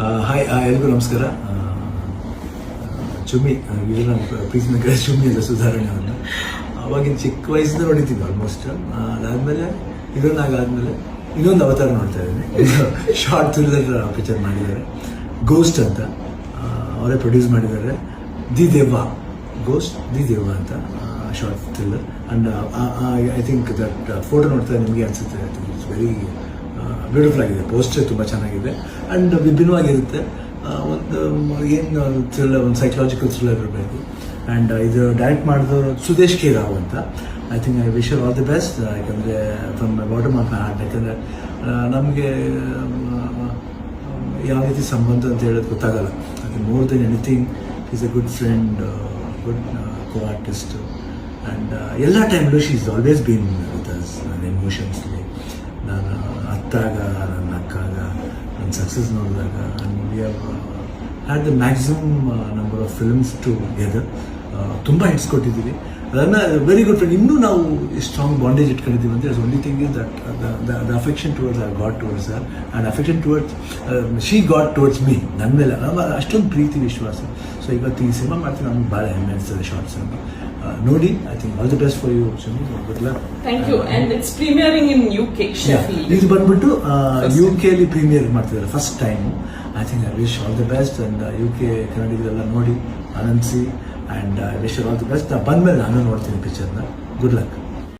Hi ಎಲ್ರಿಗೂ ನಮಸ್ಕಾರ. ಚುಮ್ಮಿ ಇದು ನಾನು ಪ್ರೀತಿನ ಕಡೆ ಚುಮ್ಮಿ ಅಂತ ಸುಧಾರಣೆ ಅವನ್ನ ಅವಾಗಿನ ಚಿಕ್ಕ ವಯಸ್ಸಿಂದ ನೋಡಿದ್ದೀವಿ ಆಲ್ಮೋಸ್ಟ್ ಅದಾದ್ಮೇಲೆ ಇದನ್ನಾಗಾದ್ಮೇಲೆ ಇನ್ನೊಂದು ಅವತಾರ ನೋಡ್ತಾ ಇದ್ದೀನಿ. ಶಾರ್ಟ್ ಥ್ರಿಲ್ಲರ್ ಪಿಕ್ಚರ್ ಮಾಡಿದ್ದಾರೆ. ಗೋಸ್ಟ್ ಅಂತ. ಅವರೇ ಪ್ರೊಡ್ಯೂಸ್ ಮಾಡಿದ್ದಾರೆ. ದಿ ದೇವ ಗೋಸ್ಟ್ ದಿ ದೇವ ಅಂತ short thriller and I think that photo ನೋಡ್ತಾ ನಿಮಗೆ ಅನಿಸುತ್ತೆ. ಇಟ್ಸ್ ವೆರಿ ಬ್ಯೂಟಿಫುಲ್ ಆಗಿದೆ ಪೋಸ್ಟರ್ ತುಂಬ ಚೆನ್ನಾಗಿದೆ. ಆ್ಯಂಡ್ ವಿಭಿನ್ನವಾಗಿರುತ್ತೆ. ಒಂದು, ಏನು ಥ್ರಿಲ್ಲರ್ ಒಂದು ಸೈಕಲಾಜಿಕಲ್ ಥ್ರಿಲ್ಲರ್ ಇರಬೇಕು. ಆ್ಯಂಡ್ ಇದು ಡೈರೆಕ್ಟ್ ಮಾಡಿದವರು ಸುದೇಶ್ ಕೆ ರಾವ್ ಅಂತ. I think I wish all the best ಯಾಕಂದರೆ from my bottom of my heart ಯಾಕಂದರೆ ನಮಗೆ ಯಾವ ರೀತಿ ಸಂಬಂಧ ಅಂತ ಹೇಳೋದು ಗೊತ್ತಾಗಲ್ಲ. ಅದು more then anything is a good friend good co artist and ಎಲ್ಲ ಟೈಮ್ಲೂ she is always been with us ನನ್ನ ಎಮೋಷನ್ಸ್ಲಿ ನಾನು ಅತ್ತಾಗ ನನ್ನ ಸಕ್ಸಸ್ ನೋಡಿದಾಗ we have had the maximum number of films together ತುಂಬ ಹಿಟ್ಸ್ ಕೊಟ್ಟಿದ್ದೀವಿ. ಅದನ್ನು ವೆರಿ ಗುಡ್ ಫ್ರೆಂಡ್ ಇನ್ನೂ ನಾವು ಸ್ಟ್ರಾಂಗ್ ಬಾಂಡೇಜ್ ಇಟ್ಕೊಂಡಿದ್ದೀವಿ ಅಂದರೆ only thing is that the affection towards our god towards our and affection towards she god towards me ನನ್ನ ಮೇಲೆ. ಅಷ್ಟೊಂದು ಪ್ರೀತಿ, ವಿಶ್ವಾಸ. ಸೊ ಇವತ್ತು ಈ ಸಿನಿಮಾ ಮಾಡ್ತೀನಿ ನಮ್ಗೆ ಭಾಳ ಹೆಮ್ಮೆ ಅನಿಸ್ತದೆ ಶಾರ್ಟ್ ಸಿನಿಮಾ ನೋಡಿ I think all the best for you premiering in UK, Sheffield. ಇದು ಬಂದ್ಬಿಟ್ಟು ಯು ಯು ಕೆಲಿ ಪ್ರೀಮಿಯರ್ ಮಾಡ್ತಿದ್ದಾರೆ first time I think I wish all the best and U K ಕನ್ನಡಿಗರೆಲ್ಲ ನೋಡಿ ಆನಂದಿಸಿ. And I wish all the best ಬಂದ್ಮೇಲೆ ನಾನು ನೋಡ್ತೀನಿ ಪಿಕ್ಚರ್ನ good luck